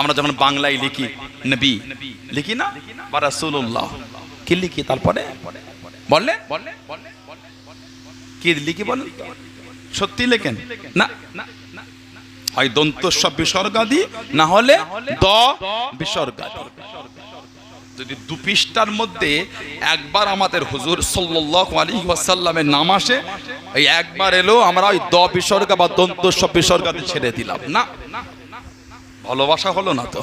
আমরা যখন বাংলায় লিখি, নবী, লিখি না? বা রাসূলুল্লাহ। কি লিখি তারপরে? বললে? কি লিখি বলেন সত্যি লেখেন? না? হয় দন্তস্ব বিসর্গাদি, না হলে দ বিসর্গাদি। যদি দু পৃষ্ঠার মধ্যে একবার আমাদের হুজুর সাল্লাল্লাহু আলাইহি ওয়াসাল্লামের নাম আসে, এই একবার এলো আমরা ওই দ বিসর্গা বা দন্তস্ব বিসর্গাদি ছেড়ে দিলাম। না? ভালোবাসা হলো না তো?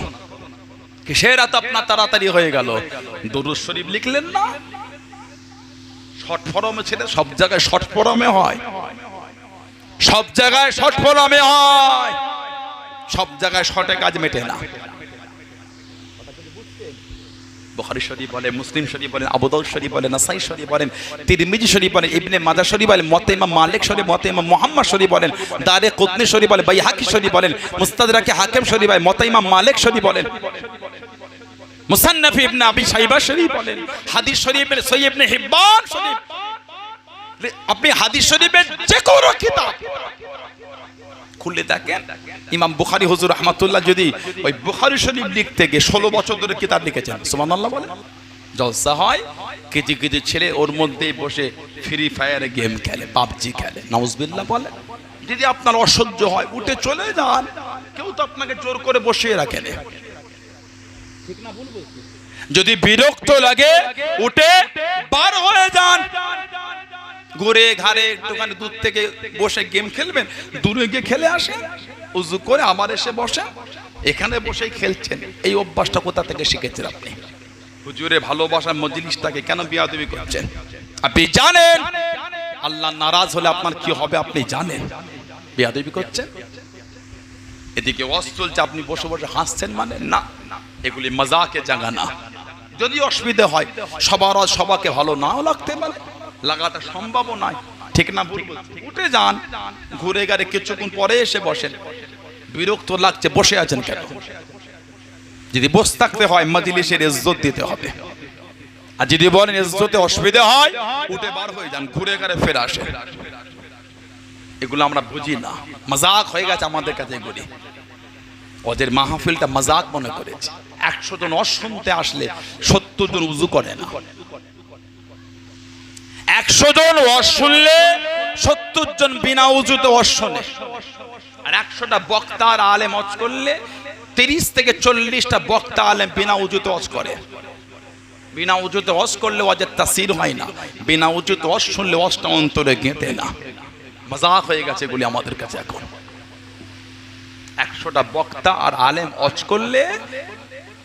কিসের এত আপনার তাড়াতাড়ি হয়ে গেল? দরুদ শরীফ লিখলেন না? শর্ট ফরমে ছেড়ে সব জায়গায় শর্ট ফরমে হয়। সব জায়গায় শর্ট ফরমে হয়। সব জায়গায় শর্টে কাজ মেটে না। বুখারী শরীফ বলেন মুসলিম শরীফ বলেন আবু দাউদ শরীফ বলেন নাসাই শরীফ বলেন তিরমিজি শরীফ বলেন ইবনে মাজাহ শরীফ বলেন মতে ইমাম মালিক শরীফ ইমাম মুহাম্মদ শরীফ বলেন দারে কুতনি শরীফ বলেন বাইহাকি শরীফ বলেন মুস্তাদরাকে হাকিম শরীফ বলেন মতে ইমাম মালিক শরীফ বলেন মুসান্নাফি ইবনে আবি শাইবা শরীফ বলেন হাদিস শরীফ সহিহ ইবনে হিব্বান শরীফ আপনি হাদিস শরীফের যে কোনো কিতাব খুলে দেখেন, ইমাম বুখারী, হুজুর রহমাতুল্লাহ যদি ওই বুখারী শরীফ লিখতে গিয়ে ষোলো বছর ধরে কিতাব লিখেছেন, সুবহানাল্লাহ বলে জলসা হয় কেজি কেজি ছেলে ওর মধ্যেই বসে ফ্রি ফায়ারে গেম খেলে পাবজি খেলে, নাউজবিল্লাহ বলে যদি আপনার অসহ্য হয়, উঠে চলে যান, কেউ তো আপনাকে জোর করে বসিয়ে রাখে না। যদি বিরক্ত লাগে, উঠে বার হয়ে ঘুরে ঘাড়ে একটুখানি দূর থেকে বসে গেম খেলবেন? দূরে গিয়ে খেলে আসেন, উজু করে আবার এসে বসেন, এখানে বসেই খেলছেন। এই অভ্যাসটা কোথা থেকে শিখেছেন আপনি? হুজুরে ভালোবাসার মজলিসটাকে কেন বিয়াদবি করছেন? আপনি জানেন? আল্লাহ নারাজ হলে আপনার কি হবে আপনি জানেন? বিয়াদবি করছেন? এদিকে ওয়াজ চলছে আপনি বসে বসে হাসছেন মানে না, এগুলি মজাকে জাগা না যদি অসুবিধা হয়, সবার সবাকে ভালো নাও লাগতে পারে। লাগাটা সম্ভব নয়। ঠিক না ভুল? উঠে যান, ঘুরে গাড়ি কিছুক্ষণ পরে এসে বসেন। বিরক্ত লাগছে, বসে আছেন কেন? যদি বসে থাকতে হয়, মজলিসের ইজ্জত দিতে হবে। আর যদি বলেন ইজ্জতে অসুবিধা হয়, উঠে বার হয়ে যান, ঘুরে গাড়ি ফের আসেন। এগুলো আমরা বুঝি না। মজাক হয়ে গেছে আমাদের কাছে এগুলি। ওদের মাহফিলটা মজাক মনে করেছে। একশো জন অশ শুনতে আসলে সত্তর জন উজু করে না। একশো জন ওয়াজ শুনলে সত্তর জন বিনা উজুতে ওয়াজ শোনে। আর একশোটা বক্তা আর আলেম ওয়াজ করলে তিরিশ থেকে চল্লিশটা বক্তা আলেম বিনা উজুতে ওয়াজ করে। বিনা উজুতে ওয়াজ করলে ওয়াজের তাসির হয় না। বিনা উজুতে ওয়াজ শুনলে ওয়াজটা অন্তরে গেঁথে না। মজাক হয়ে গেছে এগুলি আমাদের কাছে এখন। একশোটা বক্তা আর আলেম অজ করলে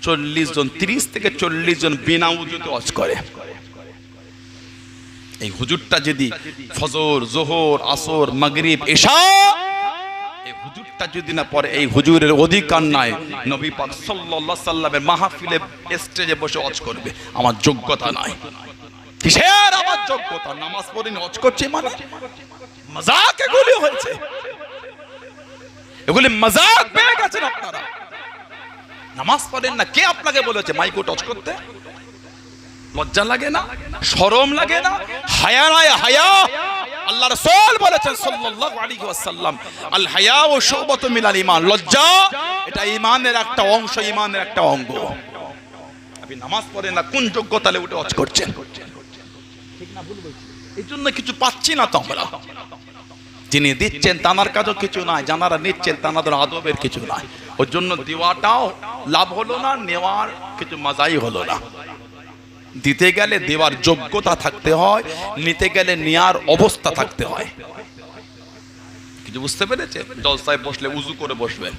চল্লিশ জন, তিরিশ থেকে চল্লিশ জন বিনা উজুতে অজ করে। এই হুজুরটা যদি ফজর, জোহর, আসর, মাগরিব, এশা না পরে এই হুজুরের বসে অজ করবে। আমার যোগ্যতা নাই। কিসের আমার যোগ্যতা? নামাজ অজ করছি মানে? মজাক এগুলি নামাজ পড়েন না, কে আপনাকে বলেছে মাইকো টচ করতে? লজ্জা লাগে না? শরম লাগে না? হায়া নাই হায়া আল্লাহ রাসূল বলেছেন সাল্লাল্লাহু আলাইহি ওয়াসাল্লাম, আল হায়া ও শুবতু মিনাল ঈমান। লজ্জা, এটা ঈমানের একটা অংশ, ঈমানের একটা অঙ্গ। আপনি নামাজ পড়েন না, কোন যোগ্যতালে উঠে অজ করছেন? ঠিক না, ভুল এই জন্য কিছু পাচ্ছি না তো আমরা। যিনি দিচ্ছেন তানার কাজও কিছু নাই জানারা নিচ্ছেন তানাদের আদবের কিছু নাই। ওর জন্য দেওয়াটাও লাভ হলো না, নেওয়ার কিছু মজাই হলো না। দিতে গেলে দেওয়ার যোগ্যতা থাকতে হয়, নিতে গেলে নেয়ার অবস্থা থাকতে হয়। কিছু বুঝতে পেরেছে? জলসায় বসলে উজু করে বসবেন।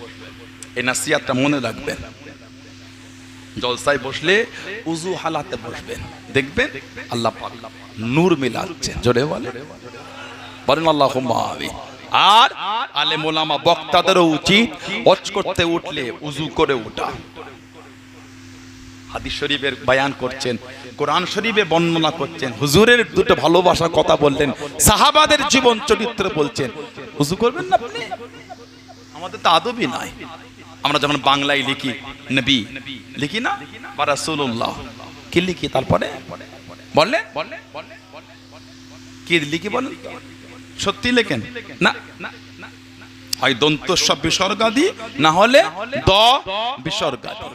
এই নাসিয়াতটা মনে রাখবেন। জলসায় বসলে উজু হালাতে বসবেন। দেখবেন আল্লাহ নূর মিলাচ্ছে, জোরে বলে বলেন আল্লাহ আর আলেম ওলামা বক্তাদেরও উচিত অচ করতে উঠলে উজু করে উঠা হাদিস শরীফের বায়ান করছেন, কোরআন শরীফে বর্ণনা করছেন, হুজুরের দুটো ভালোবাসার কথা বললেন, সাহাবাদের জীবন চরিত্র বলছেন। হুজু করবেন না আপনি? আমাদের তো আদবই নাই। আমরা যখন বাংলায় লিখি, নবী লিখি না? বা রাসূলুল্লাহ। কি লিখি তারপরে? বললে কি লিখি বলেন সত্যি লেখেন? না? হয় দন্তস্ব বিসর্গাদি, না হলে দ বিসর্গাদি।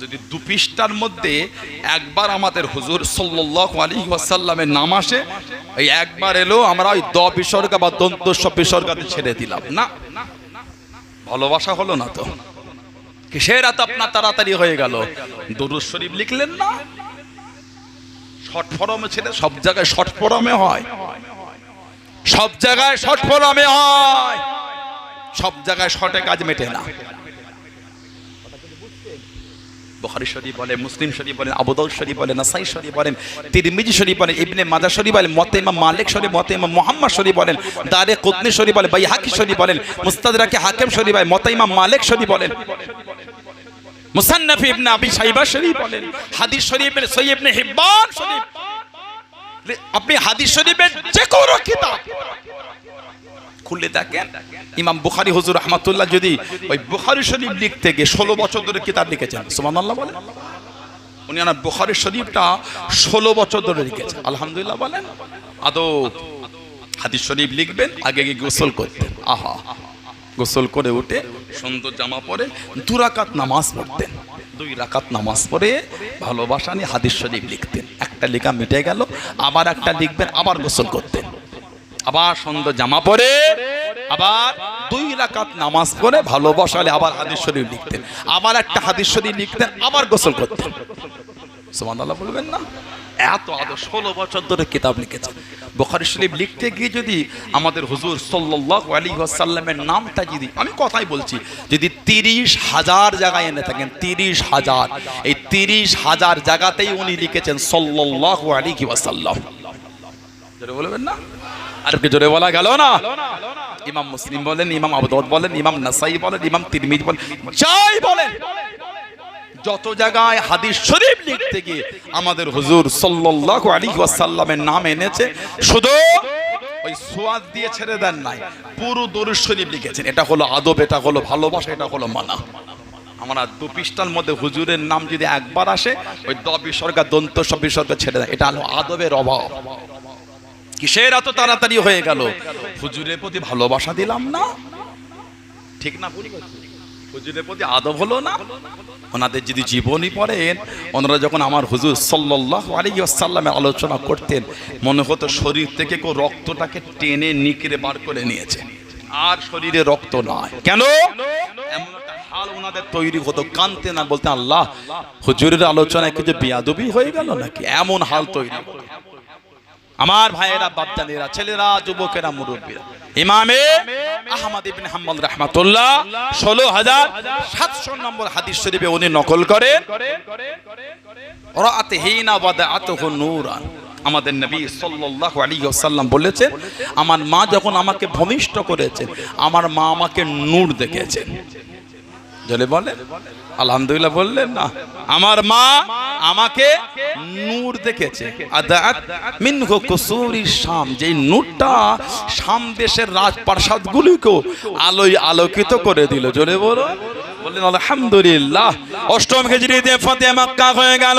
যদি দু পৃষ্ঠার মধ্যে একবার আমাদের হুজুর সাল্লাল্লাহু আলাইহি ওয়াসাল্লামের নাম আসে, এই একবার এলো আমরা ওই দ বিসর্গা বা দন্তস্ব বিসর্গাতে ছেড়ে দিলাম। না। ভালোবাসা হলো না তো। কিসের এত আপনার তাড়াতাড়ি হয়ে গেল? দরুদ শরীফ লিখলেন না? শর্ট ফরমে ছেড়ে সব জায়গায় শর্ট ফরমে হয়। সব জায়গায় শর্ট ফরমে হয়। সব জায়গায় শর্টে কাজ মেটে না। বুখারী শরীফ বলে মুসলিম শরীফ বলেন আবুদাউদ শরীফ বলেন নাসাই শরীফ বলেন তিরমিজি শরীফ বলেন ইবনে মাজাহ শরীফ বলেন মতে ইমাম মালিক শরীফ মতে ইমাম মুহাম্মদ শরীফ বলেন দারে কুতনি শরীফ বলেন বাইহাকি শরীফ বলেন মুস্তাদরাকে হাকিম শরীফ বলেন মতে ইমাম মালিক শরীফ বলেন মুসান্নাফ ইবনে আবি শাইবা শরীফ বলেন হাদিস শরীফ সহিহ ইবনে হিব্বান শরীফ আপনি হাদিস শরীফের যে কোনো কিতাব খুলে দেখেন? ইমাম বুখারি, হুজুর রহমাতুল্লাহ যদি ওই বুখারি শরীফ লিখতে গিয়ে ষোলো বছর ধরে কিতাব লিখেছেন, সুবহানাল্লাহ বলেন। উনি ওনার বুখারি শরীফটা ষোলো বছর ধরে লিখেছেন। আলহামদুলিল্লাহ বলেন। আদৌ হাদিস শরীফ লিখবেন? আগে গিয়ে গোসল করতেন। আহা। গোসল করে উঠে সুন্দর জামা পরে দু রাকাত নামাজ পড়তেন। দুই রাকাত নামাজ পড়ে ভালোবাসা নিয়ে হাদিস শরীফ লিখতেন। একটা লেখা মিটে গেল, আবার একটা লিখবেন, আবার গোসল করতেন। আবার সুন্দর জামা পরে, আবার দুই রাকাত নামাজ পড়ে ভালোবাসালে আবার হাদিস শরীফ লিখতেন। আবার একটা হাদিস শরীফ লিখতেন, আবার গোসল করতেন। সুবহানাল্লাহ বলবেন না? এত আদর ষোলো বছর ধরে কিতাব লিখেছেন। বুখারি শরীফ লিখতে গিয়ে যদি আমাদের হুজুর সাল্লাল্লাহু আলাইহি ওয়াসাল্লামের নামটা যদি, আমি কথাই বলছি, যদি তিরিশ হাজার জায়গায় এনে থাকেন, তিরিশ হাজার, এই তিরিশ হাজার জায়গাতেই উনি লিখেছেন সাল্লাল্লাহু আলাইহি ওয়াসাল্লাম। জোরে বলবেন না? আর কি জোরে বলা গেল না? ইমাম মুসলিম বলেন, ইমাম আবু বলেন, ইমাম নাসাই বলেন, ইমাম তিরমিজ বলেন, যাই বলেন। যত জায়গায় হাদিস শরীফ লিখতে গিয়ে আমাদের হুজুর সাল্লাল্লাহু আলাইহি ওয়াসাল্লামের নাম এনেছে, শুধু ওই সোয়াদ দিয়ে ছেড়ে দেন নাই, পুরো দরুদ শরীফ লিখেছেন। এটা হলো আদব, এটা হলো ভালোবাসা, এটা হলো মানা। আমরা দু পৃষ্ঠার মধ্যে হুজুরের নাম যদি একবার আসে, ওই দ বিসর্গা, দন্ত সব বিসর্গ ছেড়ে দেয় এটা হলো আদবের অভাব। কিসের এত তাড়াতাড়ি হয়ে গেল? হুজুরের প্রতি ভালোবাসা দিলাম না। ঠিক না হুজুরের প্রতি আদব হলো না? ওনাদের যদি জীবনী পড়েন ওনারা যখন আমার হুজুর সাল্লাল্লাহু আলাইহি ওয়াসাল্লামের আলোচনা করতেন মনে হতো শরীর থেকে কেউ রক্তটাকে টেনে নিকরে বার করে নিয়েছে। আর শরীরে রক্ত নয়। কেন? এমন একটা হাল ওনাদের তৈরি হতো কানতে না বলতে আল্লাহ হুজুরের আলোচনায় কিছু বিয়াদবি হয়ে গেল নাকি? এমন হাল তৈরি হতো। আমার ভাইয়েরা বাচ্চাদেরা ছেলেরা, যুবকেরা, মুরব্বীরা। ইমামে আহমদ ইবনে হাম্বল রাহমাতুল্লাহ ষোলো হাজার সাতশো নম্বর হাদিস শরীফে উনি নকল করেন আমাদের নবী সাল্লাল্লাহু আলাইহি ওয়াসাল্লাম বলেছেন, আমার মা যখন আমাকে ভূমিষ্ঠ করেছেন, আমার মা আমাকে নূর দেখেছেন। জলে বলেন। আলহামদুলিল্লাহ বললেন না। আমার মা আমাকে নূর দেখেছে। শাম যে নূরটা শাম দেশের রাজপ্রাসাদ গুলিকেও আলোয় আলোকিত করে দিল। জোরে বলো। বললেন, আলহামদুলিল্লাহ। অষ্টম কেজরি দিয়ে ফতে মক্কা হয়ে গেল।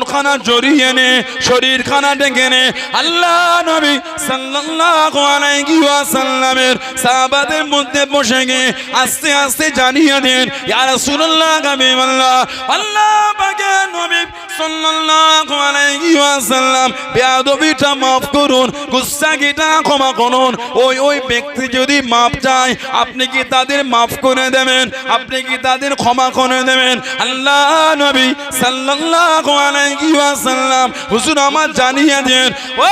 চাদরখানা জড়িয়ে নে, শরীরখানা ডেকে নে। আল্লাহ নবী সাল্লাল্লাহু আলাইহি ওয়াসাল্লামের সাহাবাদের মধ্যে বসে গিয়ে আস্তে আস্তে জানিয়ে দেন, ইয়া রাসূলুল্লাহ হাবিবাল্লাহ আল্লাহ পাকের নবী সাল্লাল্লাহু আলাইহি ওয়াসাল্লাম, বেয়াদবিটা maaf করুন গুস্তাখিটা ক্ষমা করুন। ওই ওই ব্যক্তি যদি মাপ চায়, আপনি কি তাদের মাফ করে দেবেন? আপনি কি তাদের ক্ষমা করে দেবেন? আল্লাহ নবী সাল্লাল্লাহু আলাইহি ওয়াসাল্লাম। হুজুর আমার জানিয়ে দেন ও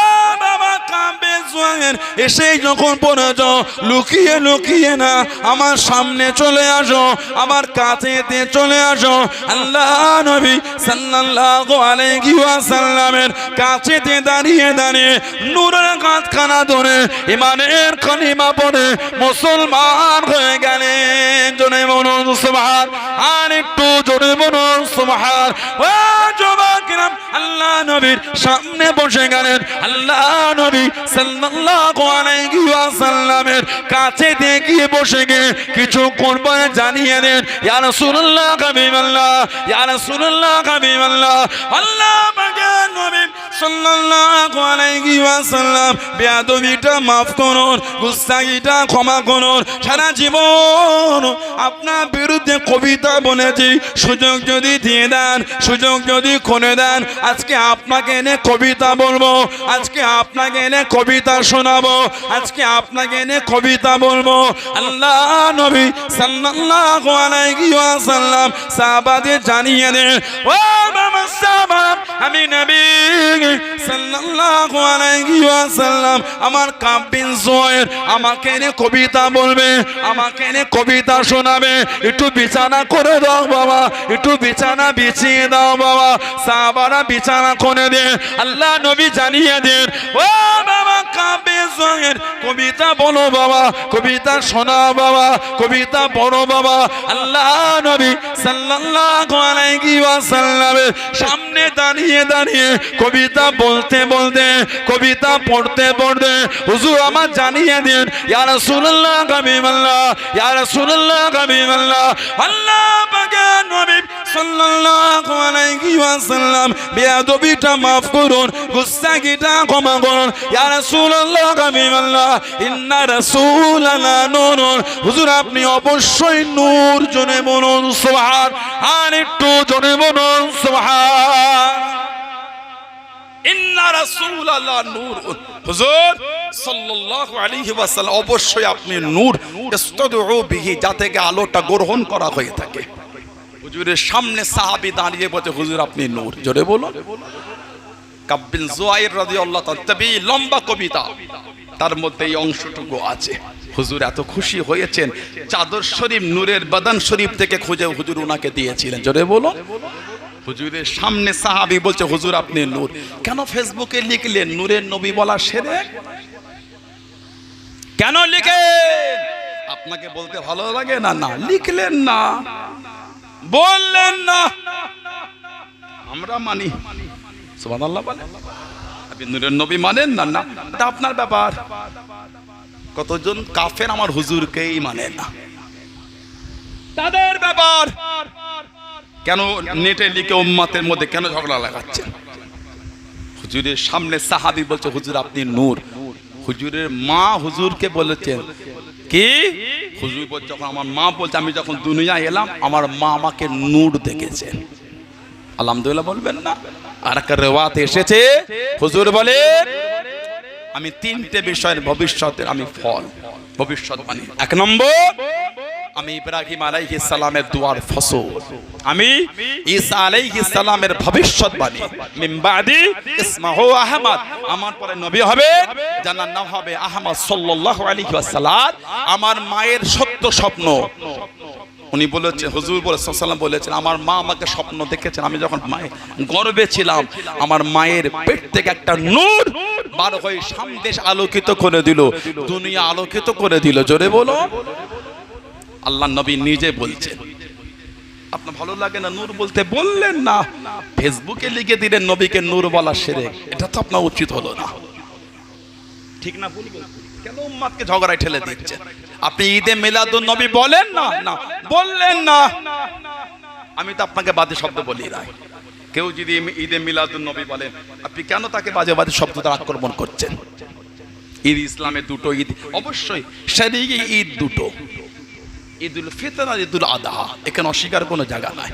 জোয়ার এসে যখন পড়ে যাও, লুকিয়ে লুকিয়ে না, আমার সামনে চলে আসো, আমার কাছেতে চলে আসো। আল্লাহ নবী সাল্লাল্লাহু আলাইহি দাঁড়িয়ে দাঁড়িয়ে নূরের কাঁধখানা ধরে ইমানের কলিমা পড়ে মুসলমান হয়ে গেলেন জনে বলুন আর একটু জোরে বলুন আল্লাহ নবীর সামনে বসে গেলেন। আল্লাহ নবী সাল্লাল্লাহু আলাইহি ওয়াসাল্লামের কাছে দেখিয়ে বসে গিয়ে কিছু কোরবান জানিয়ে দেন ইয়া রাসূলুল্লাহ, হাবিবাল্লাহ, ইয়া রাসূলুল্লাহ, হাবিবাল্লাহ। আল্লাহ পাকের নবী সাল্লাল্লাহু আলাইহি ওয়াসাল্লাম, বেয়াদবিটা মাফ করুন, গুস্তাগিটা ক্ষমা করুন। সারা জীবন আপনার বিরুদ্ধে কবিতা বলেছি, সুযোগ যদি দিয়ে দেন, সুযোগ যদি করে দেন, আজকে আপনাকে এনে কবিতা বলব, আজকে আপনাকে এনে কবিতা শোনাবো, আজকে আপনাকে এনে কবিতা বলব। আল্লাহ নবী সাল্লাল্লাহু আলাইহি ওয়াসাল্লাম সাহাবাদের জানিয়ে দেন, ও বাবা সাহাবা, আমি নবী সাল্লাল্লাহু আলাইহি ওয়াসাল্লাম আমার কাব্বিন জয়ের আমাকে এনে কবিতা বলবে, আমাকে এনে কবিতা শোনাবে। একটু বিছানা করে দাও বাবা, একটু বিছানা বিছিয়ে দাও বাবা। সাহাবারা বিছানা করে দে আল্লাহ নবী জানিয়ে দেন, ও বাবা! কবিতা বলো বাবা, কবিতা শোনা বাবা, কবিতা বড় বাবা। আল্লাহ নবী সাল্লাল্লাহু সামনে দাঁড়িয়ে দাঁড়িয়ে কবিতা বলতে বলতে, কবিতা পড়তে পড়তে হুজুর আমার জানিয়ে দিন, ইয়া রাসূলুল্লাহ হাবিবাল্লাহ ইয়া রাসূলুল্লাহ হাবিবাল্লাহ আল্লাহ পাকের নবী সাল্লাল্লাহু আলাইহি ওয়াসাল্লাম বেয়াদবিটা মাফ করুন, গুস্তাগিটা ক্ষমা করুন। ইয়া রাসূলুল্লাহ ইন্না রাসূলানা হুজুর, আপনি অবশ্যই নূর জনে বলুন, সুবহান। আর একটু জনে বলুন, সুবহান। ইন্না রাসূলাল্লাহ নূর হুজুর, সাল্লাল্লাহু আলাইহি ওয়াসাল্লাম, অবশ্যই আপনি নূর ইস্তাদউ বিহি থেকে আলোটা গ্রহণ করা হয়ে থাকে। হুজুরের সামনে সাহাবী দাঁড়িয়ে বলছে, হুজুর, আপনি নূর জোরে বলুন। কাব্বিল জুয়াইর রাদিয়াল্লাহু তাআলা লম্বা কবিতা, তার মধ্যে এই অংশটুকু আছে। হুজুর এত খুশি হয়েছেন, চাদর শরীফ, নূরের বাদান শরীফ থেকে খুঁজে হুজুর ওনাকে দিয়েছিলেন। জোরে বলো হুজুরের সামনে সাহাবি বলছে, হুজুর, আপনি নূর। কেন ফেসবুকে লিখলেন, নূরের নবী বলা সেরে কেন লিখে আপনাকে বলতে ভালো লাগে না? না, লিখলেন না। বললেন না। আমরা মানি। মানেন না না? এটা আপনার ব্যাপার। কতজন কাফের আমার হুজুরকেই মানে না। তাদের ব্যাপার। কেন নেটে লিখে উম্মাতের মধ্যে কেন ঝগড়া লাগাচ্ছে হুজুরের সামনে সাহাবি বলছে, হুজুর, আপনি নূর। হুজুরের মা হুজুরকে বলেছেন, কি? হুজুর যখন আমার মা বলছে, আমি যখন দুনিয়া এলাম, আমার মা আমাকে নূর দেখেছেন। আলহামদুলিল্লাহ বলবেন না। আর একটা রেওয়াত এসেছে। হুজুর বলে আমি তিনটে বিষয়ের ভবিষ্যতের আমি ফল ভবিষ্যৎবাণী এক নম্বর, আমি ইব্রাহিম আলাইহিস সালামের দুয়ার ফসল। আমি ঈসা আলাইহিস সালামের ভবিষ্যৎবাণী মিন বাদি ইসমাহু আহমদ। আমার পরে নবী হবে জানার নাম হবে আহমদ সাল্লাল্লাহু আলাইহি ওয়াসাল্লাম। আমার মায়ের সত্য স্বপ্ন। উনি বলেছেন, হুজুর বলে সাল্লাম বলেছেন, আমার মা আমাকে স্বপ্ন দেখেছেন, আমি যখন মায়ের গর্বে ছিলাম, আমার মায়ের পেট থেকে একটা নূর বার হয়ে সামদেশ আলোকিত করে দিল, দুনিয়া আলোকিত করে দিল। জোরে বলো। আল্লাহ নবী নিজে বলছেন, আপনার ভালো লাগে না নূর বলতে? বললেন না। ফেসবুকে লিখে দিলেন, নবীকে নূর বলা সেরে এটা তো আপনার উচিত হলো না। ঠিক না ভুল কেন উম্মাদকে ঝগড়ায় ঠেলে দিচ্ছেন আপনি ঈদে মিলাদুন নবী বলেন না? না। বললেন না। আমি তো আপনাকে বাজে শব্দ বলি না কেউ যদি ঈদে মিলাদুন নবী বলেন আপনি কেন তাকে বাজে বাজে শব্দ দ্বারা আক্রমণ করছেন? ঈদ ইসলামে দুটো ঈদ। অবশ্যই সেদিকে ঈদ দুটো। ঈদুল ফিতর আর ঈদুল আদাহা। এখানে অস্বীকার কোনো জায়গা নাই।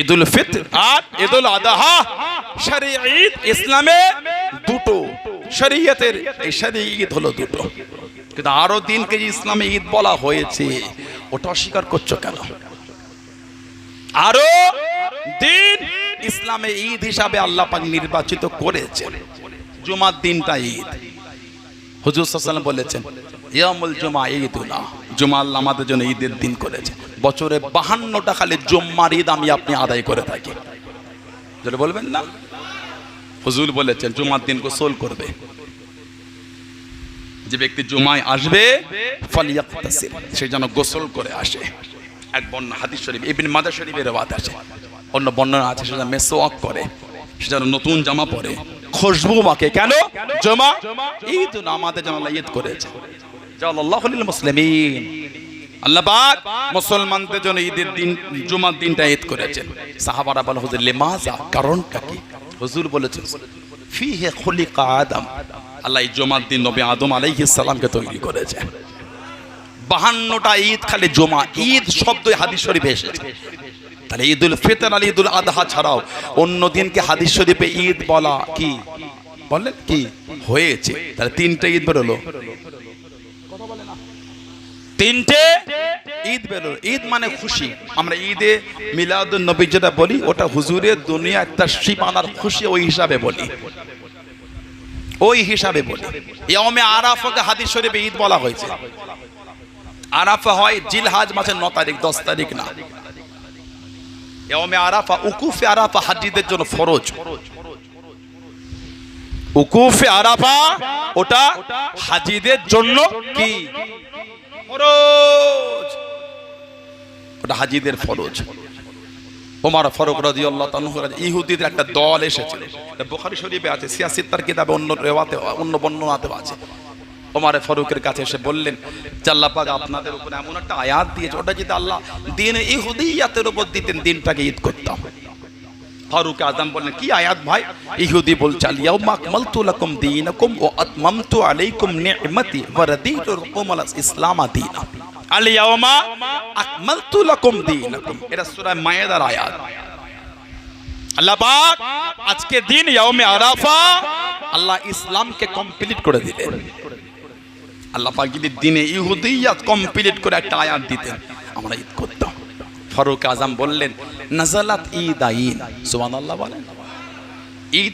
ঈদুল ফিতর আর ঈদুল আদাহা শরীয় ঈদ ইসলামে দুটো। শরীয়তের এই শরীয় ঈদ হলো দুটো। কিন্তু আরও দিনকে যে ইসলামে ঈদ বলা হয়েছে, ওটা অস্বীকার করছ কেন? আরও দিন ইসলামে ঈদ হিসাবে আল্লাহ পাক নির্বাচিত করেছেন। জুমার দিনটা ঈদ। হুজুর সাল্লাম বলেছেন ইয়ামুল জুমা ঈদুনা জুমা আল্লাহ আমাদের জন্য ঈদের দিন করেছে বছরে বাহান্নটা খালি জুম্মার ঈদ আমি আপনি আদায় করে থাকি। যেটা বলবেন না? হুজুর বলেছেন জুমার দিন গোসল করবে। যে ব্যক্তি জুমায় আসবে সে যেন গোসল করে আসে। এক বর্ণনা হাদিস শরীফ, ইবনে মাদা শরীফের বাদ আছে। অন্য বর্ণনা আছে, সে যেন মেসওয়াক করে, সে যেন নতুন জামা পরে। খুশবু মাকে কেন? জমা? ঈদ আমাদের যেন ঈদ করেছে। মুসলিমিন। আল্লাহ মুসলমানদের জন্য ঈদের দিন, জুমার দিনটা ঈদ করেছেন। সাহাবারা বলে, হুজুর লিমাজা কারণটা কি? হুজুর বলেছেন, ফিহে খলিকা আদম। আল্লাহ জুমার দিন নবী আদম আলাইহিস সালামকে তৈরি করেছে। বাহান্নটা ঈদ খালি জমা, ঈদ শব্দ হাদিস শরীফে এসেছে। তাহলে ঈদুল ফিতর আর ঈদুল আদহা ছাড়াও অন্য দিনকে হাদিস শরীফে ঈদ বলা কি? বলেন কি? হয়েছে। তাহলে তিনটা ঈদ বেরোলো। তিনটে ঈদ বেরোলো ঈদ মানে খুশি। আমরা ঈদে মিলাদুন নবী যেটা বলি, ওটা হুজুরের দুনিয়া একটা শিপানার খুশি ওই হিসাবে বলি। ওই হিসাবে বলি। ইয়মে আরাফাকে হাদিস শরীফে ঈদ বলা হয়েছে। আরাফা হয় জিলহাজ মাসের ন তারিখ, দশ তারিখ না। ইয়মে আরাফা, উকুফে আরাফা হাজিদের জন্য ফরজ। উকুফে আরাফা, ওটা হাজিদের জন্য কি? ফরজ। ওটা হাজিদের ফরজ। ওমর ফারুক রাজি- ইহুদিদের একটা দল এসেছিল। এটা বুখারী শরীফে আছে সিয়াসিত্তার কিতাবে অন্য রেওয়াতে, অন্য বর্ণনাতে আছে। ওমর ফারুকের কাছে এসে বললেন যে আল্লাহ পাক আপনাদের উপর এমন একটা আয়াত দিয়েছে, ওটা যদি আল্লাহ দিন ইহুদিয়াতের উপর দিতেন, দিনটাকে ঈদ করতাম। ফারুক আজম বললেন, কি আয়াত ভাই? ইহুদি বলছে আলিয়াউমা আকমালতু লাকুম দীনাকুম ওয়া আতমামতু আলাইকুম নি'মাতি ওয়া রাদিতু লাকুম আল ইসলাম দীনা। আলিয়াউমা আকমালতু লাকুম দীনাকুম। এটা সূরা মায়েদার আয়াত। আল্লাহ পাক আজকে দিন ইয়াউমে আরাফা আল্লাহ ইসলামকে কমপ্লিট করে দিলেন। আল্লাহ পাক যদি দিনে ইহুদিয়াত কমপ্লিট করে একটা আয়াত দিতেন, আমরা ঈদ করতাম। ফারুক আজম বললেন নাজালাত ঈদ আইন। সুবহানাল্লাহ বলেন। ঈদ